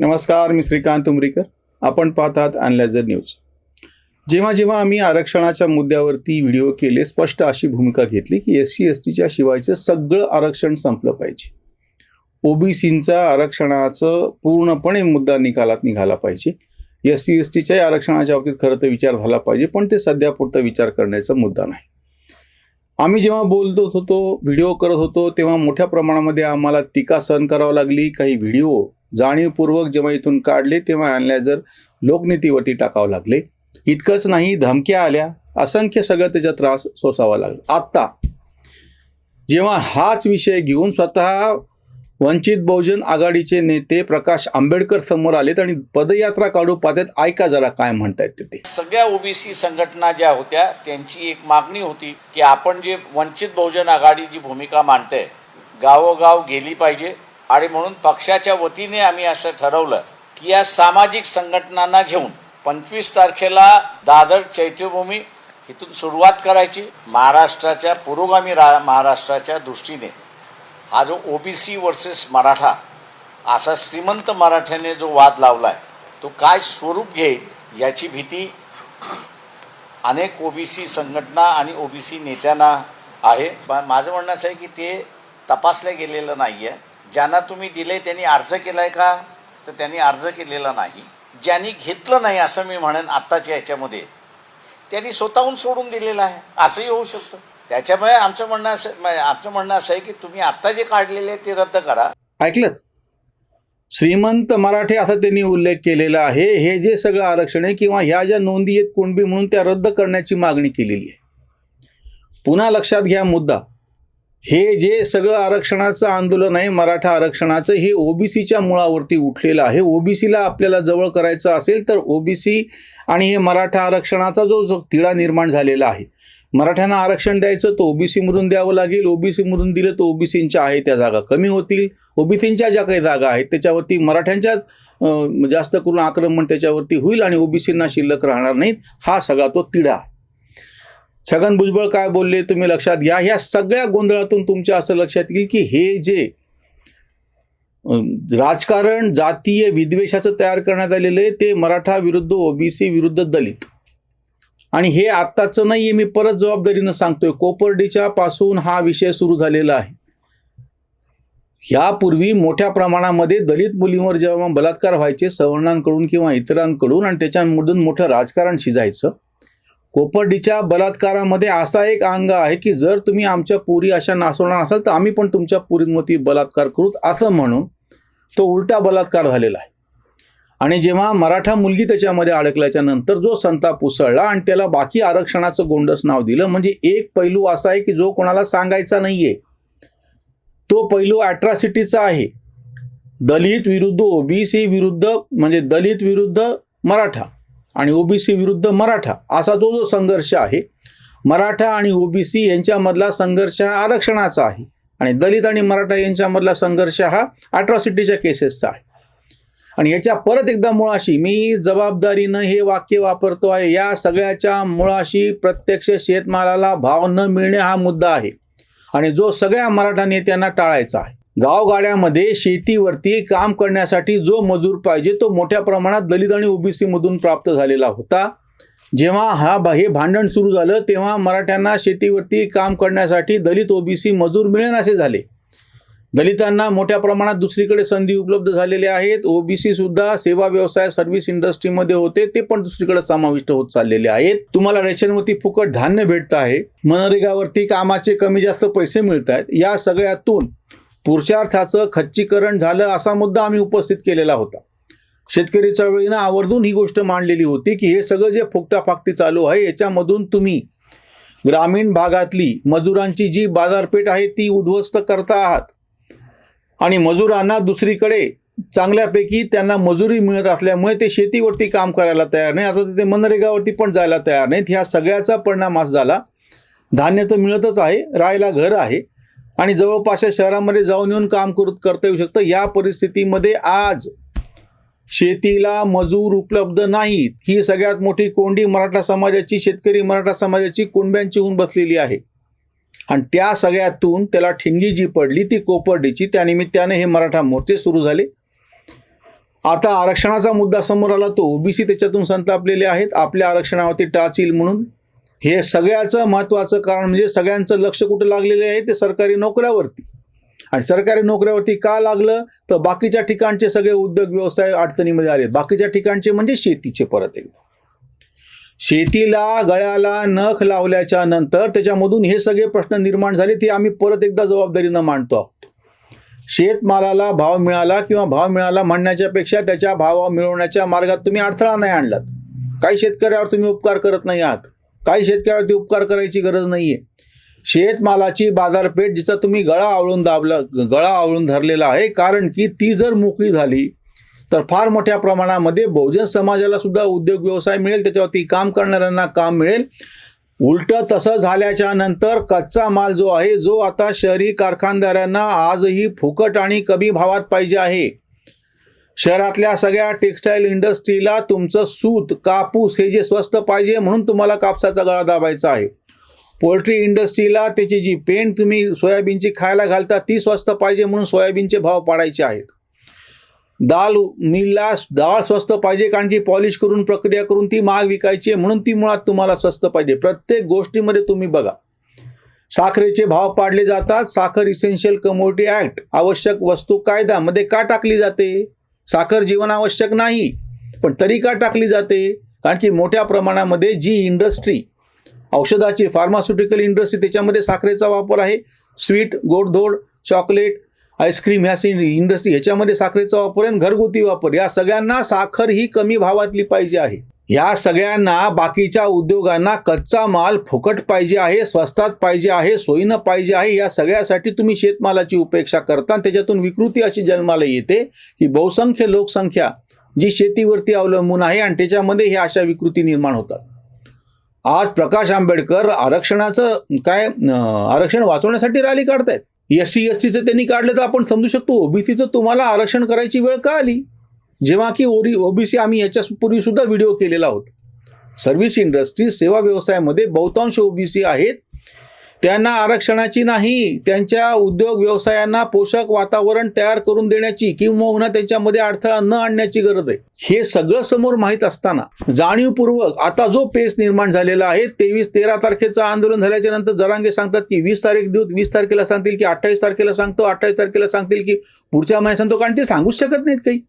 नमस्कार मी श्रीकांत उमरीकर. आपण पाहतात अनलॅझर न्यूज. जेव्हा जेव्हा आम्ही आरक्षणाच्या मुद्द्यावरती व्हिडिओ केले स्पष्ट अशी भूमिका घेतली की एस सी एस टीच्या शिवायचं सगळं आरक्षण संपलं पाहिजे. ओबीसींचा आरक्षणाचं पूर्णपणे मुद्दा निकालात निघाला पाहिजे. एस सी एस टीच्याही आरक्षणाच्या बाबतीत खरं तर विचार झाला पाहिजे पण ते सध्या पुरता विचार करण्याचा मुद्दा नाही. आम्ही जेव्हा बोलतो होतो व्हिडिओ करत होतो तेव्हा मोठ्या प्रमाणामध्ये आम्हाला टीका सहन करावी लागली. काही व्हिडिओ जाणीवपूर्वक जेव्हा इथून काढले तेव्हा अनलायझर लोकनीतीवरती टाकावं लागले. इतकंच नाही धमक्या आल्या. असंख्य सगळं त्याचा त्रास सोसावा लागला. आत्ता जेव्हा हाच विषय घेऊन स्वतः वंचित बहुजन आघाडीचे नेते प्रकाश आंबेडकर समोर आलेत आणि पदयात्रा काढू पाहतात ऐका जरा काय म्हणतायत ते. ते सगळ्या ओबीसी संघटना ज्या होत्या त्यांची एक मागणी होती की आपण जे वंचित बहुजन आघाडी जी भूमिका मांडते गावोगाव गेली पाहिजे आणि म्हणून पक्षाच्या वतीने आम्ही असं ठरवलं की या सामाजिक संघटनांना घेऊन पंचवीस तारखेला दादर चैत्यभूमी इथून सुरुवात करायची. महाराष्ट्राच्या पुरोगामी रा महाराष्ट्राच्या दृष्टीने हा जो ओबीसी वर्सेस मराठा असा श्रीमंत मराठ्याने जो वाद लावला आहे तो काय स्वरूप घेईल याची भीती अनेक ओबीसी संघटना आणि ओबीसी नेत्यांना आहे. पण माझं म्हणणं असं आहे की ते तपासलं गेलेलं नाही आहे ज्यांना तुम्ही दिले त्यांनी अर्ज केला आहे का? तर त्यांनी अर्ज केलेला नाही. ज्यांनी घेतलं नाही असं मी म्हणेन आत्ताच्या ह्याच्यामध्ये त्यांनी स्वतःहून सोडून दिलेलं आहे. असंही होऊ शकतं. त्याच्यामुळे आमचं म्हणणं असं म्हणजे आमचं म्हणणं असं आहे की तुम्ही आत्ता जे काढलेले आहे ते रद्द करा. ऐकलं? श्रीमंत मराठे असा त्यांनी उल्लेख केलेला आहे. हे जे सगळं आरक्षण आहे किंवा ह्या ज्या नोंदी आहेत कुणबी म्हणून त्या रद्द करण्याची मागणी केलेली आहे. पुन्हा लक्षात घ्या मुद्दा. हे जे सगळं आरक्षणाचं आंदोलन आहे मराठा आरक्षणाचं हे ओबीसीच्या मुळावरती उठलेलं आहे. ओबीसीला आपल्याला जवळ करायचं असेल तर ओबीसी आणि हे मराठा आरक्षणाचा जो जो तिढा निर्माण झालेला आहे. मराठ्यांना आरक्षण द्यायचं तर ओबीसीमधून द्यावं लागेल ओबीसीमधून दिलं तर ओबीसींच्या आहे त्या जागा कमी होतील. ओबीसींच्या ज्या काही जागा आहेत त्याच्यावरती मराठ्यांच्याच जास्त करून आक्रमण त्याच्यावरती होईल आणि ओबीसींना शिल्लक राहणार नाहीत. हा सगळा तो तिढा आहे. छगन भुजबळ काय बोलले तुम्ही लक्षात घ्या. ह्या सगळ्या गोंधळातून तुमच्या असं लक्षात येईल की हे जे राजकारण जातीय विद्वेषाचं तयार करण्यात आलेलं आहे ते मराठा विरुद्ध ओबीसी विरुद्ध दलित. आणि हे आत्ताचं नाही आहे मी परत जबाबदारीनं सांगतोय. कोपर्डीच्या पासून हा विषय सुरू झालेला आहे. यापूर्वी मोठ्या प्रमाणामध्ये दलित मुलींवर जेव्हा बलात्कार व्हायचे सवर्णांकडून किंवा इतरांकडून आणि त्याच्यामधून मोठं राजकारण शिजायचं कोपर्डीच्या बलात्कारामध्ये असा एक अंग आहे की जर तुम्ही आमच्या पुरी अशा नासवणार असाल तर आम्ही पण तुमच्या पुरींवरती बलात्कार करू. असं म्हणून तो उलटा बलात्कार झालेला आहे. आणि जेव्हा मराठा मुलगी त्याच्यामध्ये अडकल्याच्या नंतर जो संताप उसळला आणि त्याला बाकी आरक्षणाचं गोंडस नाव दिलं म्हणजे एक पैलू असा आहे की जो कोणाला सांगायचा नाही आहे तो पैलू ॲट्रॉसिटीचा आहे. दलित विरुद्ध ओबीसी विरुद्ध म्हणजे दलित विरुद्ध मराठा. आणि ओबीसी विरुद्ध मराठा असा तो जो संघर्ष आहे मराठा आणि ओबीसी यांच्यामधला संघर्ष हा आरक्षणाचा आहे आणि दलित आणि मराठा यांच्यामधला संघर्ष हा अट्रॉसिटीच्या केसेसचा आहे. आणि याच्या परत एकदा मुळाशी मी जबाबदारीनं हे वाक्य वापरतो आहे या सगळ्याच्या मुळाशी प्रत्यक्ष शेतमालाला भाव न मिळणे हा मुद्दा आहे. आणि जो सगळ्या मराठा नेत्यांना टाळायचा आहे. गावगाड्यामध्ये शेतीवरती काम करण्यासाठी जो मजूर पाहिजे तो मोठ्या प्रमाणात दलित आणि ओबीसीमधून प्राप्त झालेला होता. जेव्हा हा भा- हे भांडण सुरू झालं तेव्हा मराठ्यांना शेतीवरती काम करण्यासाठी दलित ओबीसी मजूर मिळेनासे झाले. दलितांना मोठ्या प्रमाणात दुसरीकडे संधी उपलब्ध झालेल्या आहेत. ओबीसी सुद्धा सेवा व्यवसाय सर्व्हिस इंडस्ट्रीमध्ये होते ते पण दुसरीकडे समाविष्ट होत चाललेले आहेत. तुम्हाला रेशनवरती फुकट धान्य भेटत आहे. मनरेगावरती कामाचे कमी जास्त पैसे मिळत आहेत या सगळ्यातून पुरुषार्थाचं खच्चीकरण झालं असा मुद्दा आम्ही उपस्थित केलेला होता. शेतकरी चळवळीनं आवर्जून ही गोष्ट मांडलेली होती की हे सगळं जे फुकटाफाकटी चालू आहे याच्यामधून तुम्ही ग्रामीण भागातली मजुरांची जी बाजारपेठ आहे ती उद्ध्वस्त करता आहात. आणि मजुरांना दुसरीकडे चांगल्यापैकी त्यांना मजुरी मिळत असल्यामुळे ते शेतीवरती काम करायला तयार नाही आता ते मनरेगावरती पण जायला तयार नाहीत. ह्या सगळ्याचा परिणाम असा झाला. धान्य तर मिळतच आहे राहायला घर आहे. आणि जवळपासच्या शहरामध्ये जाऊन येऊन काम करू करता येऊ शकतं. या परिस्थितीमध्ये आज शेतीला मजूर उपलब्ध नाहीत. ही सगळ्यात मोठी कोंडी मराठा समाजाची शेतकरी मराठा समाजाची कुणब्यांची होऊन बसलेली आहे. आणि त्या सगळ्यातून त्याला ठिणगी जी पडली ती कोपर्डीची त्यानिमित्ताने हे मराठा मोर्चे सुरू झाले. आता आरक्षणाचा मुद्दा समोर आला तो. ओबीसी त्याच्यातून संतापलेले आहेत. आपल्या आरक्षणावरती टाच येईल म्हणून हे सगळ्याचं महत्त्वाचं कारण म्हणजे सगळ्यांचं लक्ष कुठं लागलेलं आहे? ते सरकारी नोकऱ्यावरती. आणि सरकारी नोकऱ्यावरती का लागलं? तर बाकीच्या ठिकाणचे सगळे उद्योग व्यवसाय अडचणीमध्ये आले बाकीच्या ठिकाणचे म्हणजे शेतीचे परत एकदा. शेतीला गळ्याला नख लावल्याच्या नंतर त्याच्यामधून हे सगळे प्रश्न निर्माण झाले ते आम्ही परत एकदा जबाबदारीनं मांडतो आहोत. शेतमालाला भाव मिळाला किंवा भाव मिळाला म्हणण्याच्या पेक्षा त्याच्या भाव मिळवण्याच्या मार्गात तुम्ही अडथळा नाही आणलात. काही शेतकऱ्यावर तुम्ही उपकार करत नाही आहात. काही शेतकऱ्यावरती उपकार करायची गरज नाहीये. शेतमालाची बाजारपेठ जिचा तुम्ही गळा आवळून दाबला गळा आवळून धरलेला आहे कारण की ती जर मोकळी झाली तर फार मोठ्या प्रमाणामध्ये बहुजन समाजाला सुद्धा उद्योग व्यवसाय मिळेल त्याच्यावरती काम करणाऱ्यांना काम मिळेल. उलट तसं झाल्याच्यानंतर कच्चा माल जो आहे जो आता शहरी कारखानदारांना आजही फुकट आणि कमी भावात पाहिजे आहे. शहरातल्या सगळ्या टेक्स्टाईल इंडस्ट्रीला तुमचं सूत कापूस हे जे स्वस्त पाहिजे म्हणून तुम्हाला कापसाचा गळा दाबायचा आहे. पोल्ट्री इंडस्ट्रीला त्याची जी पेंट तुम्ही सोयाबीनची खायला घालता ती स्वस्त पाहिजे म्हणून सोयाबीनचे भाव पाडायचे आहेत. दाल मिलला डाळ स्वस्त पाहिजे कारण की पॉलिश करून प्रक्रिया करून ती महाग विकायची आहे म्हणून ती मुळात तुम्हाला स्वस्त पाहिजे. प्रत्येक गोष्टीमध्ये तुम्ही बघा. साखरेचे भाव पाडले जातात. साखर इसेन्शियल कमोडिटी ॲक्ट आवश्यक वस्तू कायद्यामध्ये का टाकली जाते? साखर जीवनावश्यक नाही पण तरी का टाकली जाते? कारण की मोठ्या प्रमाणामध्ये जी इंडस्ट्री औषधाची फार्मास्युटिकल इंडस्ट्री त्याच्यामध्ये साखरेचा वापर आहे स्वीट गोडधोड चॉकलेट आईस्क्रीम ह्या इंडस्ट्री ह्याच्यामध्ये साखरेचा वापर आहे आणि घरगुती वापर. या सगळ्यांना साखर ही कमी भावातली पाहिजे आहे. या सगळ्यांना बाकीच्या उद्योगांना कच्चा माल फुकट पाहिजे आहे स्वस्तात पाहिजे आहे सोयीनं पाहिजे आहे या सगळ्यासाठी तुम्ही शेतमालाची उपेक्षा करता त्याच्यातून विकृती अशी जन्माला येते की बहुसंख्य लोकसंख्या जी शेतीवरती अवलंबून आहे आणि त्याच्यामध्ये ह्या अशा विकृती निर्माण होतात. आज प्रकाश आंबेडकर आरक्षणाचं काय आरक्षण वाचवण्यासाठी रॅली काढतायत. एस सी एस टीचं त्यांनी काढलं तर आपण समजू शकतो ओबीसीचं तुम्हाला आरक्षण करायची वेळ का आली? जेव्हा की ओरी ओबीसी आम्ही याच्यापूर्वी सुद्धा व्हिडिओ केलेला आहोत सर्व्हिस इंडस्ट्री सेवा व्यवसायामध्ये बहुतांश ओबीसी आहेत. त्यांना आरक्षणाची नाही त्यांच्या उद्योग व्यवसायांना पोषक वातावरण तयार करून देण्याची किंवा त्यांच्यामध्ये अडथळा न आणण्याची गरज आहे. हे सगळं समोर माहीत असताना जाणीवपूर्वक आता जो पेस निर्माण झालेला आहे तेवीस तेरा तारखेचं आंदोलन झाल्याच्यानंतर जरांगे सांगतात की वीस तारीख देऊ वीस तारखेला सांगतील की अठ्ठावीस तारखेला सांगतो अठ्ठावीस तारखेला सांगतील की पुढच्या महिन्यात सांगतो. कारण ते सांगूच शकत नाहीत काही.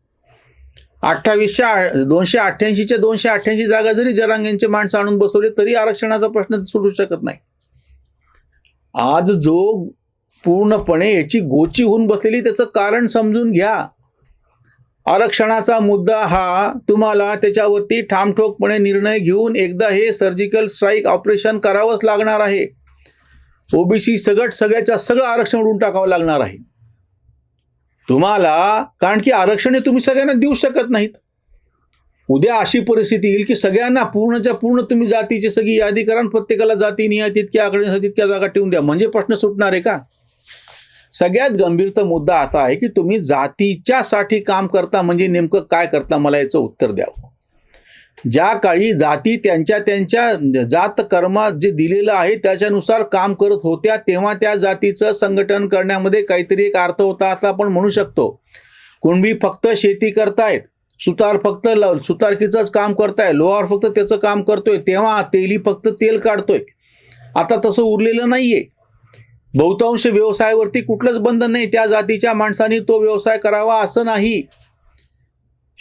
अठ्ठावीसच्या दोनशे अठ्ठ्याऐंशीच्या दोनशे अठ्ठ्याऐंशी जागा जरी जरांगेंचे माणसं आणून बसवले तरी आरक्षणाचा प्रश्न सुटू शकत नाही. आज जो पूर्णपणे याची गोची होऊन बसलेली त्याचं कारण समजून घ्या. आरक्षणाचा मुद्दा हा तुम्हाला त्याच्यावरती ठामठोकपणे निर्णय घेऊन एकदा हे सर्जिकल स्ट्राईक ऑपरेशन करावंच लागणार आहे. ओबीसी सगट सगळ्याच्या सगळं आरक्षण उडून टाकावं लागणार आहे. तुम्हाला कारण की आरक्षण हे तुम्ही सगळ्यांना देऊ शकत नाहीत. उद्या अशी परिस्थिती येईल की सगळ्यांना पूर्णच्या पूर्ण तुम्ही जातीची सगळी यादी करा प्रत्येकाला जाती निहाय तितक्या आकडे तितक्या जागा ठेवून द्या. म्हणजे प्रश्न सुटणार आहे का? सगळ्यात गंभीरता मुद्दा असा आहे की तुम्ही जातीच्या साठी काम करता म्हणजे नेमकं काय करता? मला याचं उत्तर द्यावं. ज्या काळी जाती त्यांच्या त्यांच्या जात कर्मात जे दिलेलं आहे त्याच्यानुसार काम करत होत्या तेव्हा त्या जातीचं संघटन करण्यामध्ये काहीतरी एक अर्थ होता असं आपण म्हणू शकतो. कुणबी फक्त शेती करतायत सुतार फक्त ल सुतारकीचंच काम करताय लोहार फक्त त्याचं काम करतोय तेव्हा तेली फक्त तेल काढतोय. आता तसं उरलेलं नाहीये. बहुतांश व्यवसायावरती कुठलंच बंधन नाही त्या जातीच्या माणसांनी तो व्यवसाय करावा असं नाही.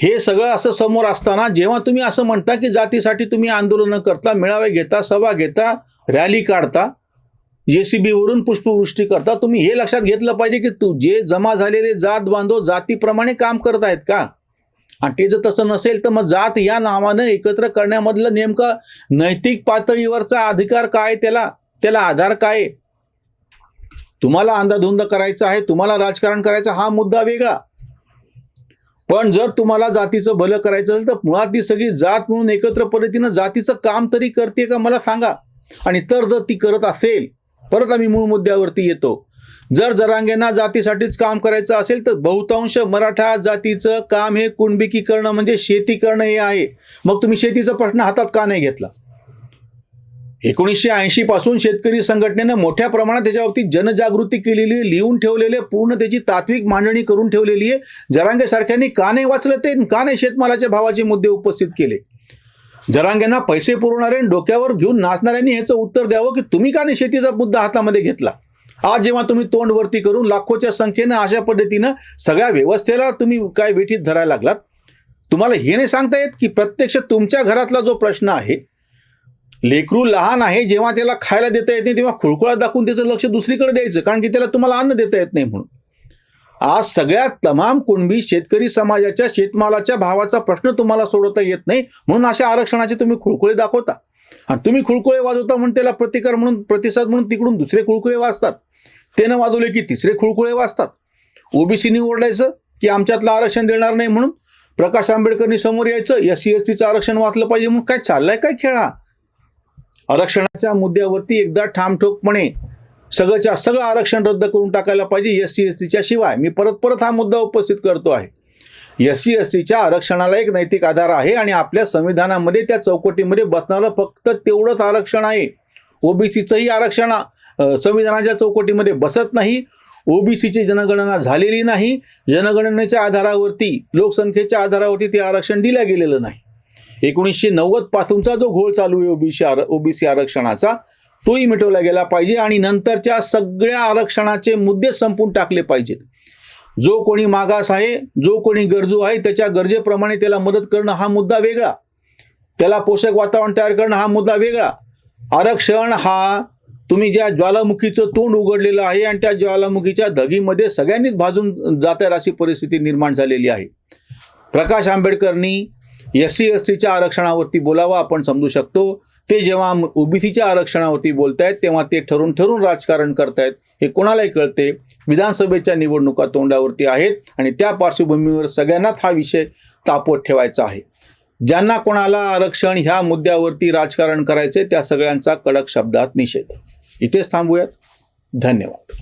हे सगळं असं समोर असताना जेव्हा तुम्ही असं म्हणता की जातीसाठी तुम्ही आंदोलनं करता मेळावे घेता सभा घेता रॅली काढता जे सी बीवरून पुष्पवृष्टी करता तुम्ही हे लक्षात घेतलं पाहिजे की तू जे जमा झालेले जात बांधव जातीप्रमाणे काम करत आहेत का? आणि ते जर तसं नसेल तर मग जात या नावानं एकत्र करण्यामधलं नेमकं नैतिक पातळीवरचा अधिकार काय त्याला? त्याला आधार काय तुम्हाला अंधाधुंद करायचा आहे तुम्हाला राजकारण करायचं हा मुद्दा वेगळा. पण जर तुम्हाला जातीचं भलं करायचं असेल तर मुळात ती सगळी जात म्हणून एकत्र पद्धतीनं जातीचं काम तरी करते का मला सांगा. आणि तर जर ती करत असेल परत आम्ही मूळ मुद्द्यावरती येतो. जर जरांगेंना जातीसाठीच काम करायचं असेल तर बहुतांश मराठा जातीचं काम हे कुणबिकी करणं म्हणजे शेती करणं हे आहे. मग तुम्ही शेतीचा प्रश्न हातात का नाही घेतला? एकोणीसशे ऐंशी पासून शेतकरी संघटनेनं मोठ्या प्रमाणात त्याच्या बाबतीत जनजागृती केलेली आहे लिहून ठेवलेले पूर्ण त्याची तात्विक मांडणी करून ठेवलेली आहे. जरांगे सारख्यांनी का नाही वाचलं ते का नाही शेतमालाच्या भावाचे मुद्दे उपस्थित केले? जरांगेंना पैसे पुरवणारे आणि डोक्यावर घेऊन नाचणाऱ्यांनी ह्याचं उत्तर द्यावं की तुम्ही का नाही शेतीचा मुद्दा हातामध्ये घेतला? आज जेव्हा तुम्ही तोंडवरती करून लाखोच्या संख्येनं अशा पद्धतीनं सगळ्या व्यवस्थेला तुम्ही काय वेठीत धरायला लागलात? तुम्हाला हे नाही सांगता येत की प्रत्यक्ष तुमच्या घरातला जो प्रश्न आहे लेकरू लहान आहे जेव्हा त्याला खायला देता येत नाही तेव्हा खुळखुळा दाखवून त्याचं लक्ष दुसरीकडे द्यायचं कारण की त्याला तुम्हाला अन्न देता येत नाही म्हणून. आज सगळ्यात तमाम कुणबी शेतकरी समाजाच्या शेतमालाच्या भावाचा प्रश्न तुम्हाला सोडवता येत नाही म्हणून अशा आरक्षणाचे तुम्ही खुळखुळे दाखवता. आणि तुम्ही खुळखुळे वाजवता म्हणून त्याला प्रतिकार म्हणून प्रतिसाद म्हणून तिकडून दुसरे खुळखुळे वाजतात. ते न वाजवले की तिसरे खुळखुळे वाजतात. ओबीसीनी ओरडायचं की आमच्यातलं आरक्षण देणार नाही म्हणून प्रकाश आंबेडकरनी समोर यायचं एस सी एस टीचं आरक्षण वाचलं पाहिजे म्हणून काय चाललंय काय खेळा? आरक्षणाच्या मुद्द्यावरती एकदा ठामठोकपणे सगळंच्या सगळं आरक्षण रद्द करून टाकायला पाहिजे एस सी एस टीच्या शिवाय. मी परत परत हा मुद्दा उपस्थित करतो आहे. एस सी एस टीच्या आरक्षणाला एक नैतिक आधार आहे आणि आपल्या संविधानामध्ये त्या चौकटीमध्ये बसणारं फक्त तेवढंच आरक्षण आहे. ओबीसीचंही आरक्षण संविधानाच्या चौकटीमध्ये बसत नाही. ओबीसीची जनगणना झालेली नाही. जनगणनेच्या आधारावरती लोकसंख्येच्या आधारावरती ते आरक्षण दिलं गेलेलं नाही. एकोणीसशे नव्वद पासूनचा जो घोळ चालू आहे ओबीसी आर ओबीसी आरक्षणाचा तोही मिटवला गेला पाहिजे आणि नंतरच्या सगळ्या आरक्षणाचे मुद्दे संपून टाकले पाहिजेत. जो कोणी मागास आहे जो कोणी गरजू आहे त्याच्या गरजेप्रमाणे त्याला मदत करणं हा मुद्दा वेगळा. त्याला पोषक वातावरण तयार करणं हा मुद्दा वेगळा. आरक्षण हा तुम्ही ज्या ज्वालामुखीचं तोंड उघडलेलं आहे आणि त्या ज्वालामुखीच्या धगीमध्ये सगळ्यांनीच भाजून जात्यार अशी परिस्थिती निर्माण झालेली आहे. प्रकाश आंबेडकरनी एस सी एस टीच्या आरक्षणावरती बोलावं आपण समजू शकतो. ते जेव्हा ओबीसीच्या आरक्षणावरती बोलतायत तेव्हा ते ठरून ठरून राजकारण करतायत. हे कोणालाही कळते. विधानसभेच्या निवडणुका तोंडावरती आहेत आणि त्या पार्श्वभूमीवर सगळ्यांनाच हा विषय तापवत ठेवायचा आहे. ज्यांना कोणाला आरक्षण ह्या मुद्द्यावरती राजकारण करायचे त्या सगळ्यांचा कडक शब्दात निषेध. इथेच थांबूयात. धन्यवाद.